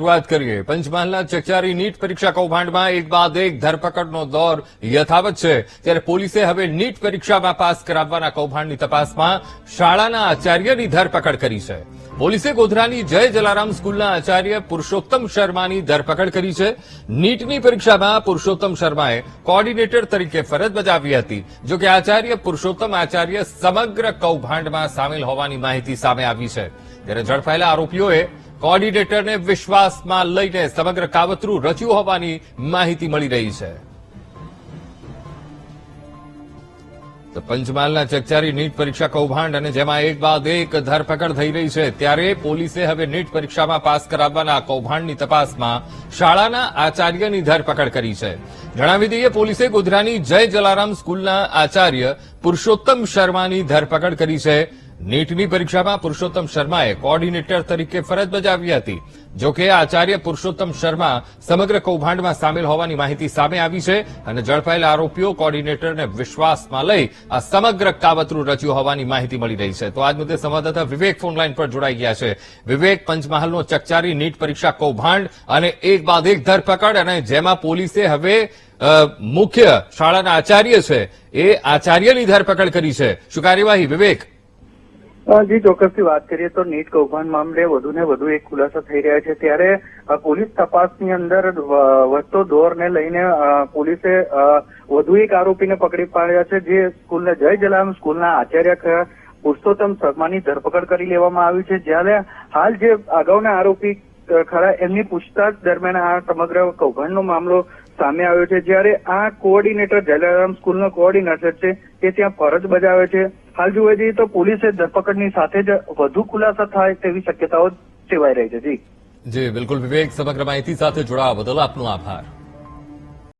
શરૂઆત કરીએ. પંચમહાલના ચકચારી નીટ પરીક્ષા કૌભાંડમાં એક બાદ એક ધરપકડનો દોર યથાવત છે. ત્યારે પોલીસે હવે નીટ પરીક્ષામાં પાસ કરાવવાના કૌભાંડની તપાસમાં શાળાના આચાર્યની ધરપકડ કરી છે. પોલીસે ગોધરાની જય જલારામ સ્કૂલના આચાર્ય પુરુષોત્તમ શર્માની ધરપકડ કરી છે. નીટની પરીક્ષામાં પુરુષોત્તમ શર્માએ કોઓર્ડિનેટર તરીકે ફરજ બજાવી હતી, જો કે આચાર્ય પુરુષોત્તમ આચાર્ય સમગ્ર કૌભાંડમાં સામેલ હોવાની માહિતી સામે આવી છે. ત્યારે ઝડપાયેલા આરોપીઓએ કોઓર્ડિનેટરને વિશ્વાસમાં લઈને સમગ્ર કાવતરું રચ્યું હોવાની માહિતી મળી રહી છે. તો પંચમહાલના ચકચારી નીટ પરીક્ષા કૌભાંડ અને જેમાં એક બાદ એક ધરપકડ થઈ રહી છે ત્યારે પોલીસે હવે નીટ પરીક્ષામાં પાસ કરાવવાના કૌભાંડની તપાસમાં શાળાના આચાર્યની ધરપકડ કરી છે. જણાવી દઈએ, પોલીસે ગોધરાની જય જલારામ સ્કૂલના આચાર્ય પુરુષોત્તમ શર્માની ધરપકડ કરી છે. નીટની પરીક્ષામાં પુરુષોત્તમ શર્માએ કોઓર્ડિનેટર તરીકે ફરજ બજાવી હતી. જોકે આચાર્ય પુરુષોત્તમ શર્મા સમગ્ર કૌભાંડમાં સામેલ હોવાની માહિતી સામે આવી છે અને ઝડપાયેલા આરોપીઓ કોઓર્ડિનેટરને વિશ્વાસમાં લઈ આ સમગ્ર કાવતરું રચ્યું હોવાની માહિતી મળી રહી છે. તો આજ મુદ્દે સંવાદદાતા વિવેક ફોનલાઈન પર જોડાઈ ગયા છે. વિવેક, પંચમહાલનો ચકચારી નીટ પરીક્ષા કૌભાંડ અને એક બાદ એક ધરપકડ અને જેમાં પોલીસે હવે મુખ્ય શાળાના આચાર્ય છે એ આચાર્યની ધરપકડ કરી છે. શું કાર્યવાહી? વિવેક? જી, ચોક્કસથી વાત કરીએ તો નીટ કૌભાંડ મામલે વધુ ને વધુ એક ખુલાસા થઈ રહ્યા છે. ત્યારે પોલીસ તપાસની અંદર વધતો દોરને લઈને પોલીસે વધુ એક આરોપીને પકડી પાડ્યા છે, જે સ્કૂલના જય જલારામ સ્કૂલના આચાર્ય પુરુષોત્તમ શર્માની ધરપકડ કરી લેવામાં આવી છે. જ્યારે હાલ જે અગાઉના આરોપી ખરા, એમની પૂછતાછ દરમિયાન આ સમગ્ર કૌભાંડનો મામલો સામે આવ્યો છે. જ્યારે આ કોઓર્ડિનેટર જલારામ સ્કૂલનો કોઓર્ડિનેટર છે, તે ત્યાં ફરજ બજાવે છે. હાલ જોવા જઈએ તો પોલીસે ધરપકડની સાથે જ વધુ ખુલાસા થાય તેવી શક્યતાઓ સેવાઈ રહી છે, જી. જી, બિલકુલ. વિવેક, સમગ્ર માહિતી સાથે જોડાવા બદલ આપનો આભાર.